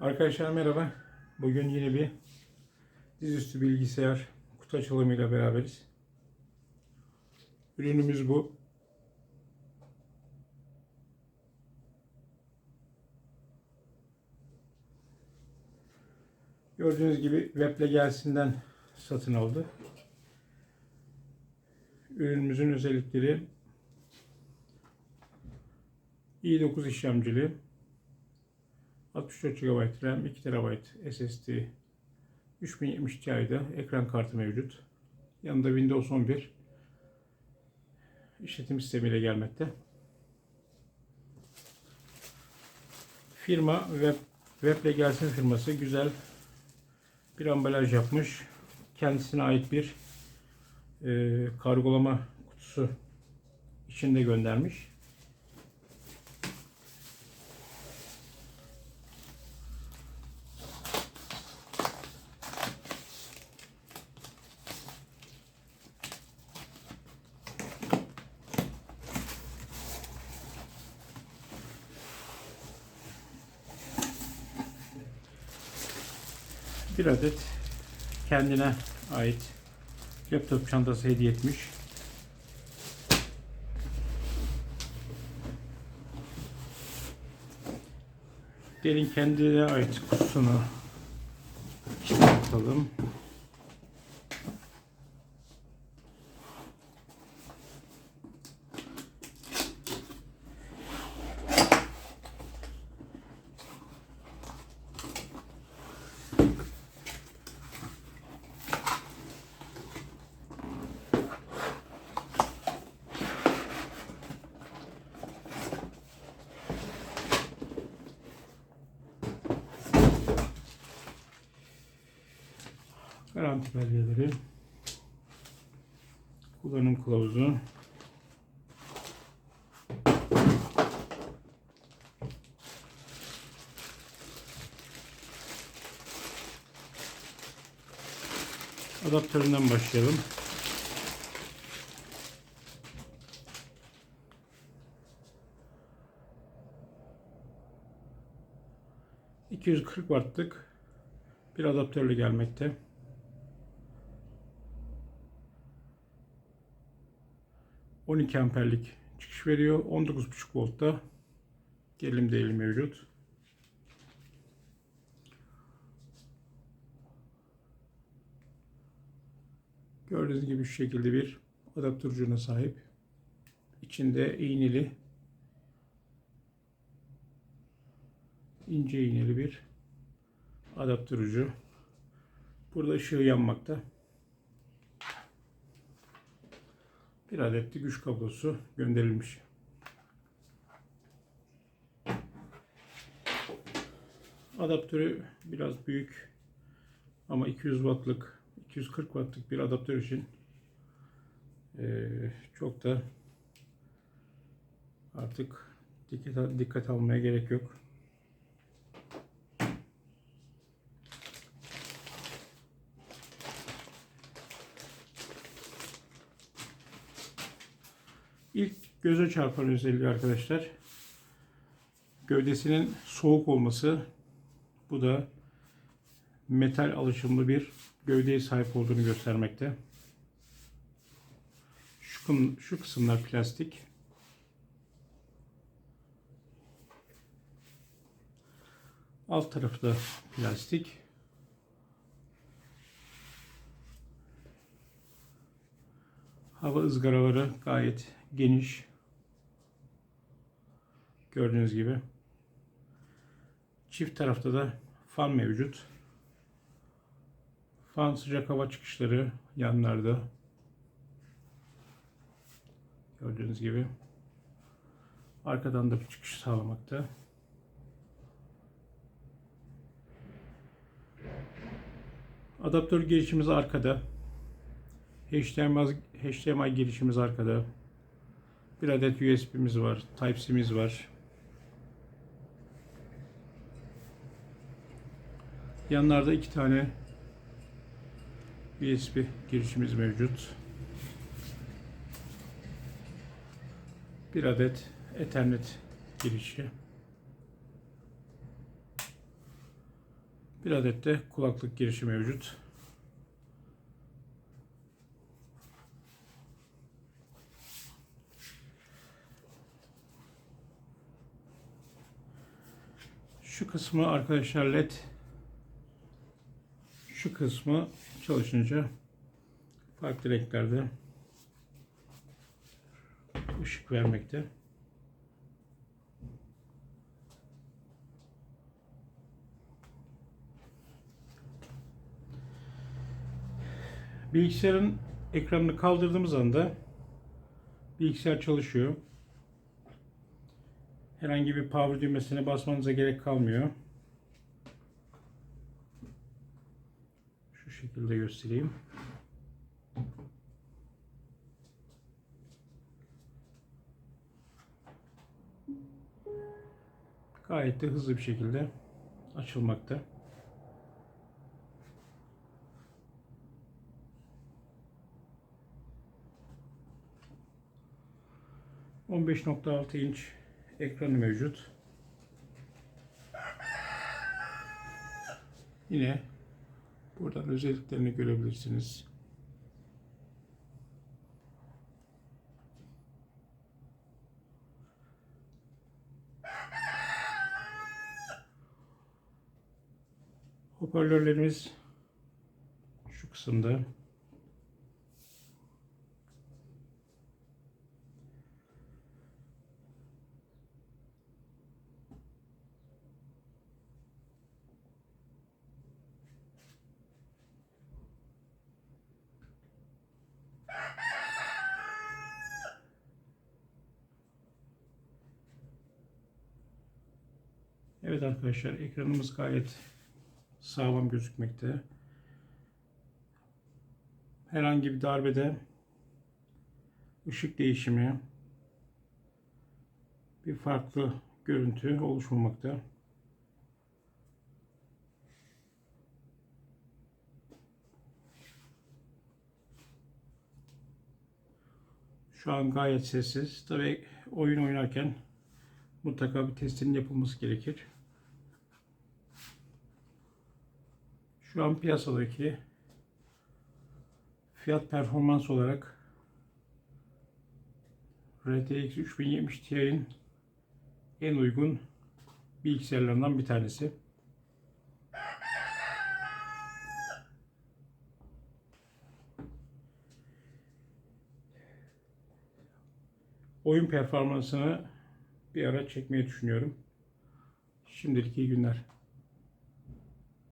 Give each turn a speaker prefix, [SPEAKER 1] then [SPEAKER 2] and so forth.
[SPEAKER 1] Arkadaşlar merhaba. Bugün yine bir dizüstü bilgisayar kutu açılımıyla beraberiz. Ürünümüz bu. Gördüğünüz gibi Weble gelsinden satın aldı. Ürünümüzün özellikleri i9 işlemcili, 64 GB RAM, 2 TB SSD, 3070 Ti'de ekran kartı mevcut. Yanında Windows 11 işletim sistemiyle gelmekte. Firma Web Weble gelsin firması güzel bir ambalaj yapmış. Kendisine ait bir e, kargolama kutusu içinde göndermiş. Bir adet kendine ait laptop çantası hediye etmiş. Gelin kendine ait kutusunu çıkartalım. Garanti belgeleri. Kullanım kılavuzu. Adaptöründen başlayalım. ...240 wattlık bir adaptörle gelmekte. 12 amperlik çıkış veriyor. 19.5 voltta gerilim değeri mevcut. Gördüğünüz gibi şu şekilde bir adaptör ucuna sahip. İçinde iğneli ince iğneli bir adaptör ucu. Burada ışığı yanmakta. Bir adet de güç kablosu gönderilmiş. Adaptörü biraz büyük ama 200 wattlık 240 wattlık bir adaptör için e, çok da artık dikkat, dikkat almaya gerek yok. İlk göze çarpan özelliği arkadaşlar gövdesinin soğuk olması. Bu da metal alışımlı bir gövdeye sahip olduğunu göstermekte. Şu, şu kısımlar plastik. Alt tarafı da plastik. Hava ızgaraları gayet geniş. Gördüğünüz gibi. Çift tarafta da fan mevcut. Fan sıcak hava çıkışları yanlarda. Gördüğünüz gibi. Arkadan da bir çıkış sağlamakta. Adaptör girişimiz arkada. HDMI, HDMI girişimiz arkada. Bir adet USB'miz var. Type-C'miz var. Yanlarda iki tane USB girişimiz mevcut. Bir adet Ethernet girişi. Bir adet de kulaklık girişi mevcut. Şu kısmı arkadaşlar led şu kısmı çalışınca farklı renklerde ışık vermekte. Bilgisayarın ekranını kaldırdığımız anda bilgisayar çalışıyor. Herhangi bir power düğmesine basmanıza gerek kalmıyor. Şu şekilde göstereyim. Gayet de hızlı bir şekilde açılmakta. ...15.6 inç ekranı mevcut. Yine buradan özelliklerini görebilirsiniz. Hoparlörlerimiz şu kısımda. Evet arkadaşlar ekranımız gayet sağlam gözükmekte. Herhangi bir darbede ışık değişimi bir farklı görüntü oluşmamakta. Şu an gayet sessiz. Tabi oyun oynarken mutlaka bir testinin yapılması gerekir. Şu an piyasadaki fiyat performans olarak RTX 3070 Ti'nin en uygun bilgisayarlarından bir tanesi. Oyun performansını bir ara çekmeyi düşünüyorum. Şimdilik iyi günler.